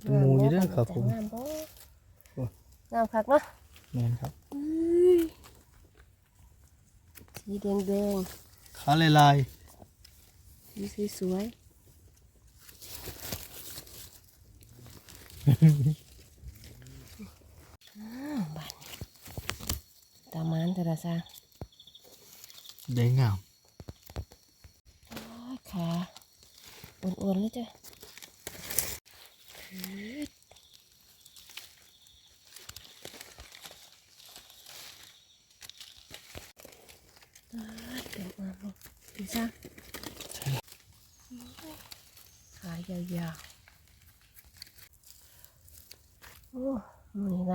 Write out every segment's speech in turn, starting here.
เป็นหมูอยู่เด้อครับผมงามบ่โอ้งามคักเนาะแม่นครับสีแดงแดงขาลายๆสีสวยๆอ้าวบานตามานเทระซาๆได้งามอ้ายขาอ้วนๆเลยจ้ะ อืดอ้ายเดี๋ยวมาลูกดีจ้ะขายาวๆ โอ้มันนี่ไ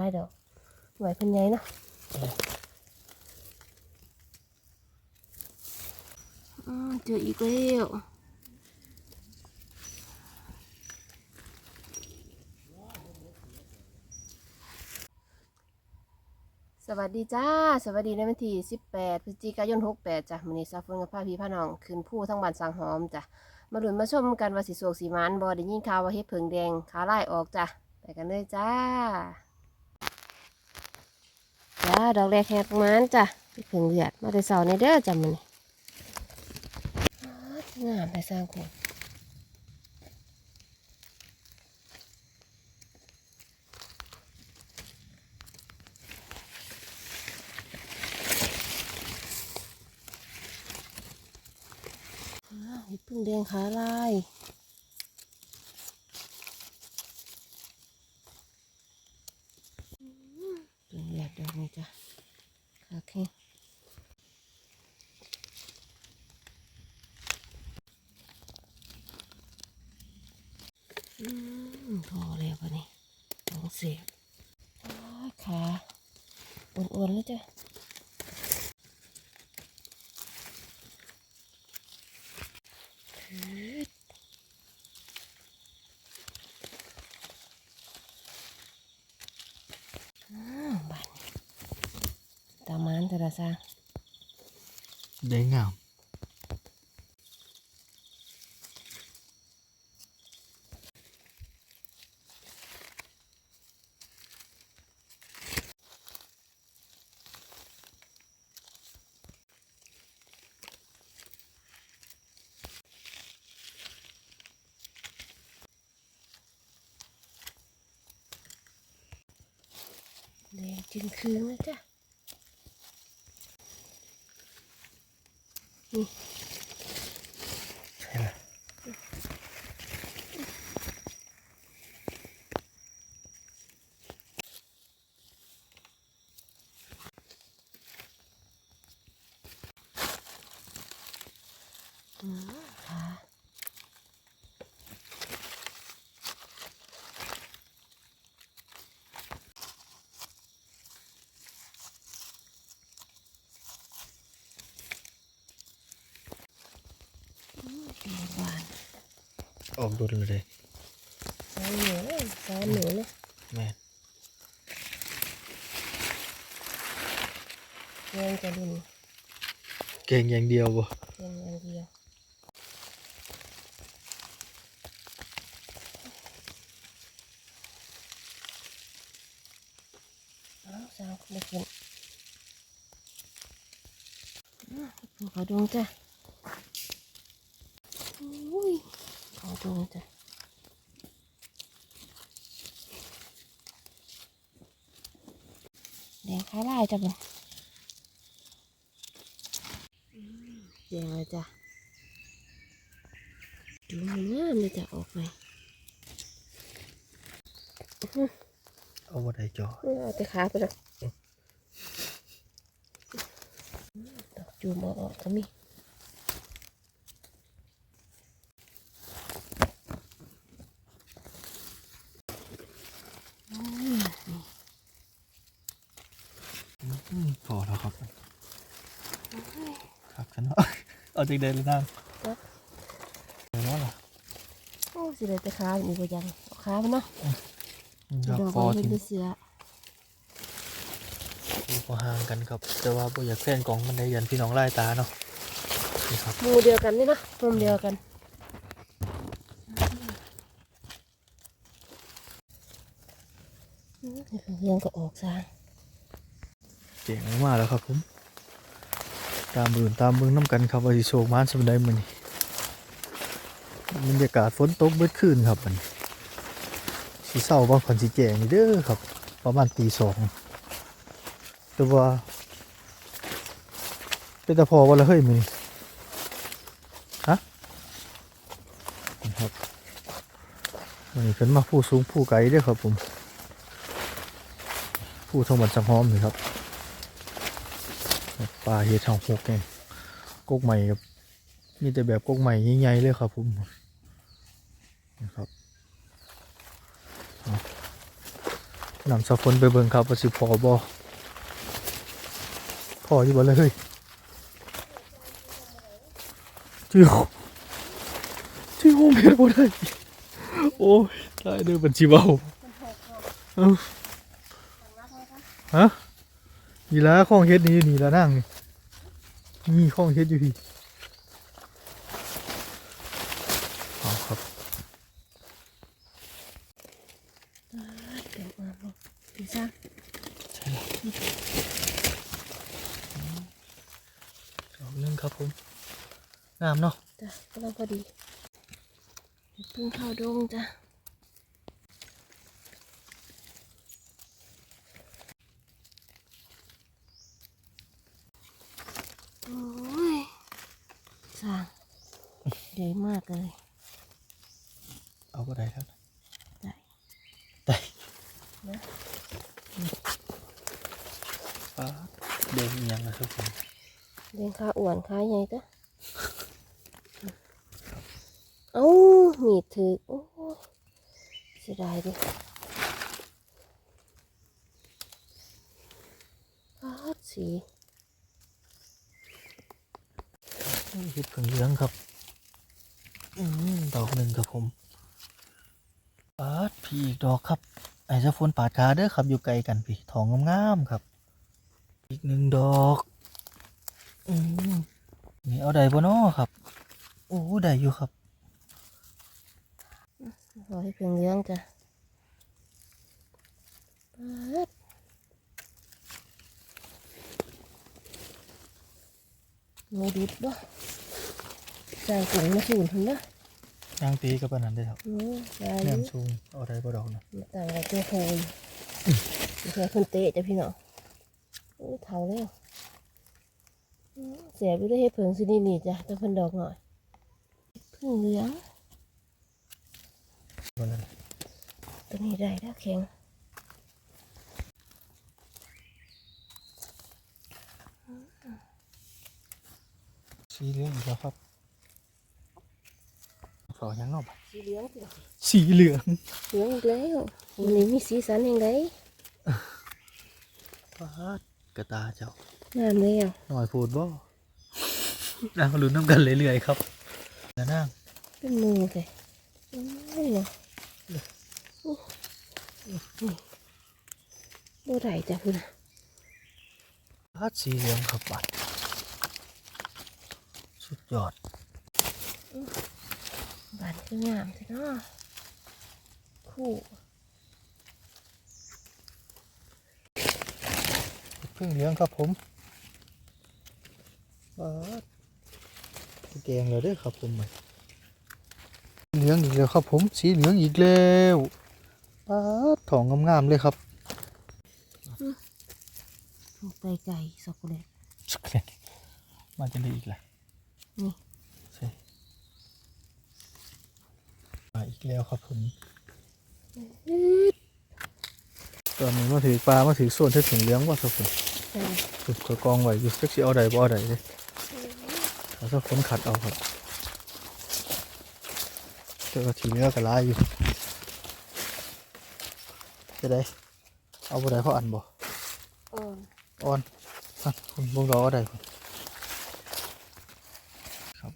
ด้ดอกไหวเพันใหญ่เนาะอืมเจออีกแล้วสวัสดีจ้า สวัสดีในวันที่ 18 พฤศจิกายน 68จ้ะมื้อนี้ซาฟนกับพาพี่พาน้องขึ้นผู้ทั้งบ้านสังหอมจ้ะ มาลุ้นมาชมกันว่าสิสวกสีมันบ่ได้ยินข่าวว่าเฮ็ดเผิงแดงขาไลายออกจ้ะ ไปกันเลยจ้า จ้า ดอกแรกแหกมันจ้ะไปผึ่งเลือด มาแต่เสาในเด้อจ้ะมันนี่อ๊าดงามแต่สร้างคนอ้าวเห็ด พึ่งแดงขาลายเป็นแหลกดอกนี้จ้ะค่ะแค่อืมพอแล้วปะนี่ต้องเสียบอ้ายขาอ้วนๆเลยจ้ะอืดอ้าวบาน ตามานเทระ ซา ได้งาม แดงจึงคืนเลยจ้ะ นี่ ใช่ไหม อืมค่ะอืมดี หวานออกดุลเลยสายเหนือเลยสายเหนือเลยแม่นแยงจะดุนเก่งอย่างเดียวบ่แยงอย่างเดียวเอาสาวไม่กินอืมปูเขาดวงจ้ะอุ้ยเขาดวงจ้ะแดงคล้ายลายจ้ะบ่แดงเลยจ้ะดูงามเลยจ้ะออกไปเอาบ่ได้จอเอาแต่ขาไปเลยดอกจูมเอาออกก็มีอืมนี่ อืม พอแล้วครับครับกันเนาะเอาจากเดินเลยนั่งเดี๋ยวเนาะล่ะโอ้สิเลยแต่ขาแบบนี้ก็ยังเอาขาไปเนาะดอกดอกคอไม้ทิ้งเป็นเสืออยู่พอห่างกันครับ แต่ว่าบ่อยากแค่นกล่องมันได้ยันพี่น้องไล่ตาเนาะนี่ครับหมูเดียวกันนี่นะรวมเดียวกันอืมให้เพิ่งเลี้ยงก็ออกซะเจ๋งมากๆแล้วครับผม ตามบืนตามเบืองน้ำกันครับว่าสิโชคมานสมได้มือนี้บรรยากาศฝนตกเบิดคืนครับมันสิเศร้าบางคนสิแจงนี่เด้อครับ ประมาณตีสองแต่ว่า เป็นตะพอวันละเฮ้ยมือนี้ฮะครับมันขึ้นมาผู้สูงผู้ไกลเด้วยครับผมผู้ทงบันจังหอมนี่ครับ ปลาเห็ดทองหกเนี่ยกกใหม่ครับมีแต่แบบกกใหม่ใหญ่ๆเลยครับผมนะครับเอานำสะพนไปเบิ่งครับว่าสิพอบอพออยู่บ่เลยเฮ้ยชื่อชื่อโฮมเพจบ่ได้โอ้ยได้เด้อบัญชีเบาเอ้าฮะ นี่ละข้องเฮ็ดนี่อยู่นี่ละนั่งนี่มีข้องเฮ็ดอยู่พี่เอาครับเดี๋ยวมาลงดีซะใช่ละสองหนึ่งครับผมงามเนาะจ้ะก็แล้วพอดีเพิ่งเข้าดงจ้ะโอ้ยสร้างใหญ่มากเลย เอาก็ได้ครับได้ได้นะป้าเดินอีหยังนะครับผมเลี้ยงขาอ้วนขาใหญ่จ้ะเอ้ามีดถือโอ้ยเสียดายดิปาดสีเฮ็ดเพิ่งเลี้ยงครับอืม ดอกหนึ่งครับผมปาดพี่อีกดอกครับ ไอ้เจ้าฝนปาดขาเด้อครับอยู่ไกลกันพี่ทองงามๆครับ อีกหนึ่งดอกอืมนี่เอาได้บ่น้อครับ โอ้ได้อยู่ครับรอให้เพียงเลี้ยงจ้ะปาดไม่ดิบบ่ ใส่ถุงมาสูนถึงนะยางตีกับปานนั้นได้อครับอืมได้แหนอยู่มสูงเอาได้บ่ดอกนะต่างกับตัวโคยเสียคนเตะจ้ะพี่น้องโอ้ยเท่าแล้วอืมเสียไปได้ให้เพิงสินี่นี่จ้ะแต่เพิ่นดอกหน่อยเพิ่งเหลืองบ่นั้นตัวนี้ได้แล้วแข็งสีเหลืองอีกแล้วครับ ขอยังเนอกสีเหลืองจ้ะสีเหลืองเหลืองอีกแล้ววันนี้มีสีสันยังไงปาดกระตาเจ้างามเลยอะหน่อยพูดบ่นางลุ้นน้ำกันเรื่อยๆครับแล้วนางเป็นมือเลยโอ้ยเนาะอู้นี่บ่ได้จ้ะคุณพาดสีเหลืองครับบัดสุดยอด บานคืองามใช่เนาะคู่พึ่งเหลืองครับผมปาดแกงเลยเด้อครับผมเหลืองอีกแล้วครับผม สีเหลืองอีกแล้วปาดทองงามๆเลยครับลูกไก่ไก่ช็อกโกแลตสุดแกงมาจะได้อีกล่ะนี่ ใช่ มาอีกแล้วครับผมอืดตอนนี้มาถือปลามาถือส่วนที่ถึงเหลืองว่าครับผมใส่ถูกกระกองไว้อยู่สักสิเอาใดบ่เอาใดเลยเอาสักคนขัดเอาครับเจอทีเนื้อกระลายอยู่จะได้เอาบ่ได้เพราะอันบ่อ่อนอ่อนอะคุณบ่รอเอาใดพุ่นครับ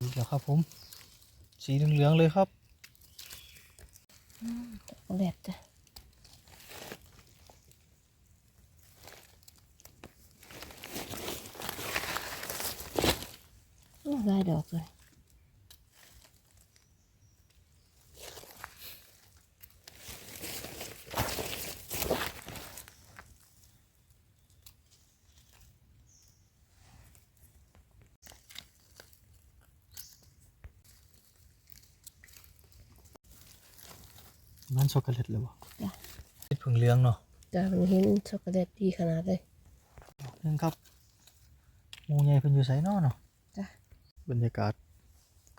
อีกแล้ว ครับผม สีเหลืองๆเลยครับอกโกแบบจ้ะ ลายดอกเลย มันช็อกโกแลตเลยวะจ้ะเห็ดผึ่งเหลืองเนาะจ้ามันเห็นช็อกโกแลตดีขนาดเลย ดอกหนึงครับหมูใหญ่เพิ่นอยู่ไสเนาะเนาะจ้ะ บรรยากาศ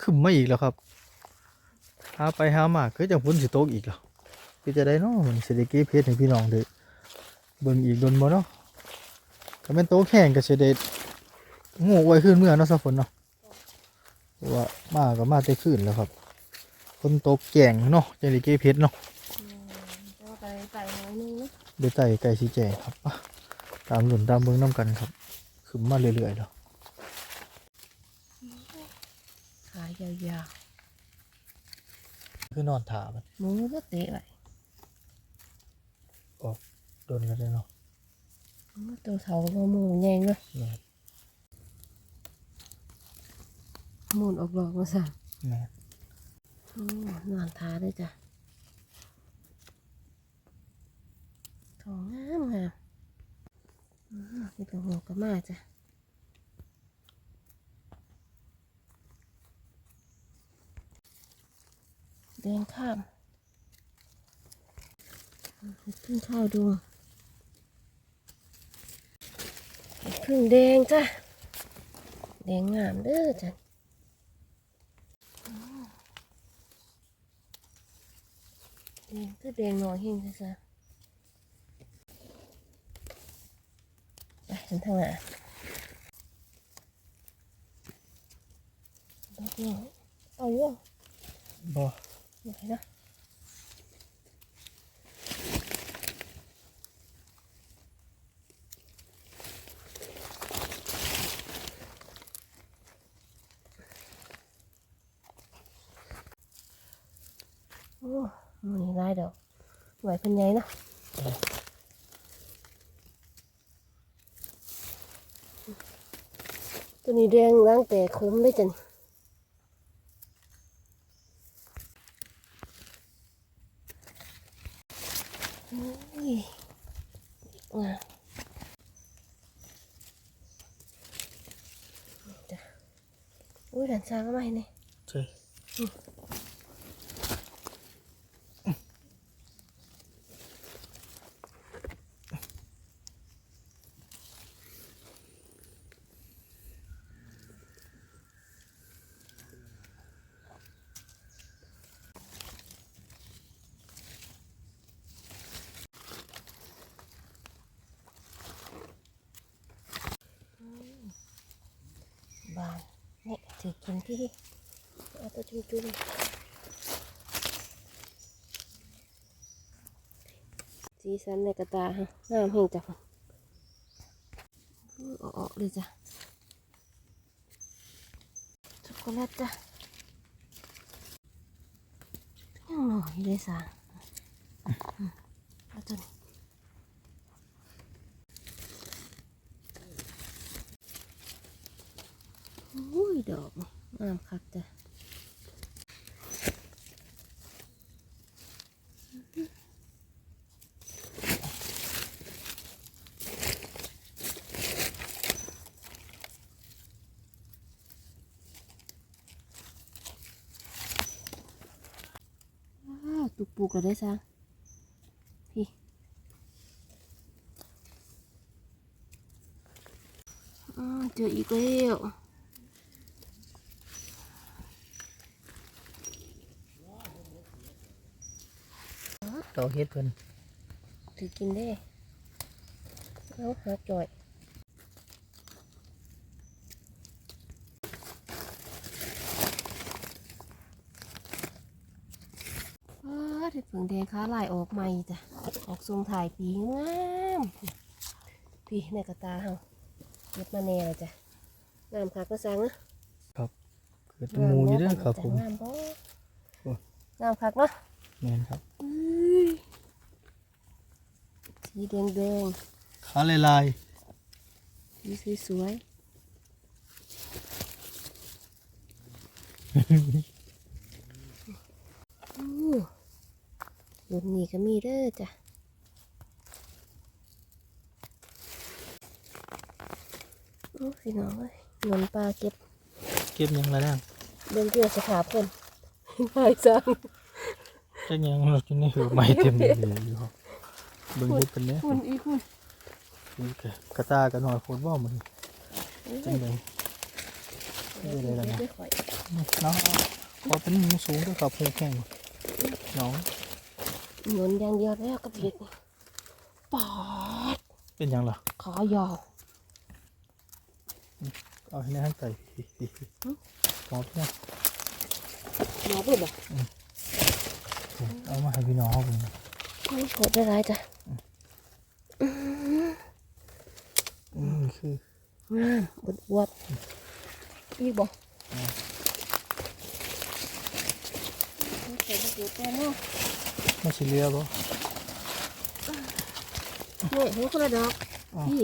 ขึ้นมาอีกแล้วครับ หาไปหามาคือจังฝนสิตกอีกแล้วคือจะได้เนาะมันสิได้เก็บเฮ็ดให้พี่น้องได้เบิ่งอีกโดนบ่เนาะก็แม่นโตกแห้งก็สิได้งูไว้ขึ้นเมื่อเนาะซะฝนเนาะเพราะว่ามาก็มาแต่คืนแล้วครับ ฝนตกแก่งเนาะจังได้เก็บเฮ็ดเนาะต้องไปไต่หน่อยนึงนะเดี๋ยวไต่ไก่สีแจงครับอะตามหลุนตามเบิ้งน้ำกันครับขึ้นมาเรื่อยๆแล้วขายยาวคือนอนถามันๆหมูก็เตะไว้โดนแล้วเด้อเนาะตัวเถาก็หมูแยงเลยแม่นหมูนออกดอกมาสั่แม่น นอนทาด้วยจ้ะทองงามงามอืมนี่ตัวหัวก็มาจ้ะแดงข้ามขึ้นข้าวดูพึ่งแดงจ้ะ แดงงามเด้อจ้ะ แดงก็แดงหน่อยเฮงซะซะไปถึงทางไหนดอกนี้เอาอยู่บ่ไหนนะโอ้ มันนี่ายดอกไหวเป็นไงนะตัวนี้แดงล้างแต่คุ้มได้จังอุ้ยงามจ้ะอุ้ยดันซางก็มาให้นี่ใช่ บานนี่ ถือกินที่เอาตัวจุ่มๆสีสันในกระตาฮะงามเฮงจ้ะอื้ออาออกเลยจ้ะช็อกโกแลตจ้ะยังหน่อยเลยสาอืมเอาตัวนี้ อุ้ยดอกนี่งามคักจ้ะว้าตุกปุกแล้วได้ซะพี่เจออีกแล้ว ดอกเฮ็ดเพิ่นถือกินได้เอาหาจ่อยว้าที่ผึ่งแดงค้าลายออกใหม่จ้ะ ออกทรงถ่ายปีงามพี่ในกระตาเฮาเก็บมาแนวจ้ะงามคักก็สังนะเกิดเป็นหมูอยู่เด้อครับผมงามบ่โอ้งามคักเนาะ แม่นครับอุ้ยสีแดงแดงขาลายๆสีสวยๆอู้รุ่นนี้ก็มีเด้อจ้ะโอ้พี่น้องเอ้ยเงินปลาเก็บ เก็บยังละนั่งเบิ่งเพื่อสภาพเพิ่นหายจัง จะยังเราจะนี่หือไม่เต็มเลยอยู่ครับเบิ่งเฮ็ดเป็นเนี้ยคุณอีคุณนี่แกกระตากันหน่อยโคตรว่มันจังเลยเดี๋ยวเดี๋ยวเดี๋ยวข่อยน้องพอเป็นหมูสูงด้วยครับเพื่อแข่งน้องหนุนอย่างเดียวแล้วกับเห็ดปอดเป็นยังล่ะขายาวเอาให้ในห้างไก่พอเพื่อนหมอพูดเหรอ เอามาให้พี่น้องเขาเป็นไม่กดได้ไรจ้ะอืมคืองามบดบวบอีกบ่เสร็จแล้วเดี๋ยวแกเนาะไม่ใช่เรือบ่ นี่หัวคนละดอกอ๋อพี่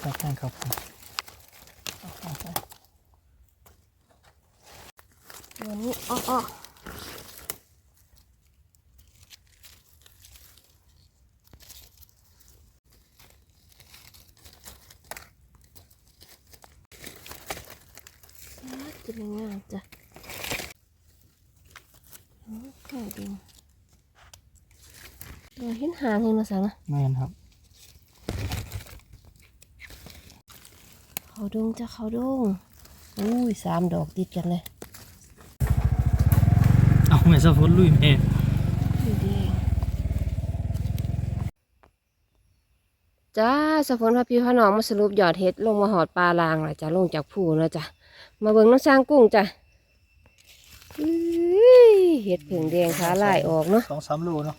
แข่งแข่งครับผม วันนี้อ้ออ้อ จะเป็นงามจ้ะโอ้ไก่ดิงเราเห็นหางเห็นมาสังอะแม่นครับ เขาดงจ้ะเขาดงอุ้ยสามดอกติดกันเลย เอาแม่สะพนลุยแม่ดูดิจ้าสะพนพระพี่พระน้องมาสรุปยอดเห็ดลงมาหอดปลาลางละจ้ะลงจากผู้แล้วจ้ะ มาเบิ่งน้องสร้างกุ้งจ้ะอื้ยเห็ดผึ่งแดงขาลายออกเนาะสองสามโลเนาะ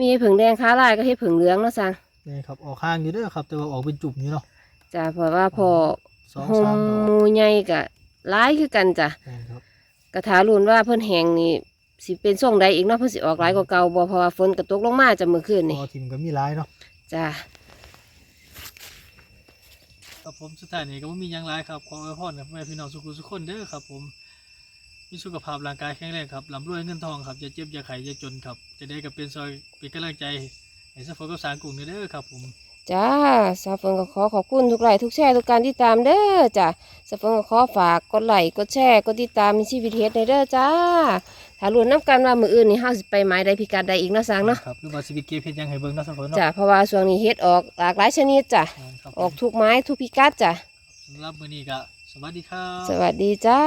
มีผึ่งแดงขาลายก็เห็ดผึ่งเหลืองเนาะสร้างนี่ครับออกข้างอยู่เด้อครับ แต่ว่าออกเป็นจุ่มอยู่เนาะจ้ะเพราะว่าพอสองหสามมดอกหมูใหญ่กะร้ายคือกันจ้ะแม่นครับกระถารุนว่าเพิ่นแหงนี่สิเป็นส่งใดอีกเนาะเพิ่นสิออกหลายกว่าเก่าบ่เพราะว่าฝนกระตกลงมาจากเมื่อคืนพนี่อทีมก็มีร้ายเนาะจ้ะ ครับผมสุดท้ายนี้ก็บ่มีอย่างไรครับขออวยพรกับแม่พี่น้องสุขุสุขคนเด้อครับผมมีสุขภาพร่างกายแข็งแรงครับร่ำรวยเงินทองครับอย่าเจ็บอย่าไข้อย่าจนครับจะได้กับเป็นซอยเป็นกำลังใจให้สะพนกับสางกลุ่มเด้อครับผม จ้าสาวเฟิงก็ขอขอบคุณทุกไลค์ทุกแชร์ทุกการติดตามเด้อจ้ะสาวเฟิงก็ขอฝากกดไลค์กดแชร์กดติดตามในชีวิตเฮ็ดในเด้อจ้า ถ้าลุ้นน้ำกันว่ามื้ออื่นนี่เฮาสิไปหมายใดพิกัดใดอีกเนาะสร้างเนาะครับหรือว่าสิไปเก็บเฮ็ดหยังให้เบิ่งเนาะสะพนเนาะจ้ะเพราะว่าช่วงนี้เฮ็ดออกหลากหลายชนิดจ้ะครับออกทุกไม้ทุกพิกัดจ้ะสำหรับมื้อนี้ก็สวัสดีครับ สวัสดีจ้า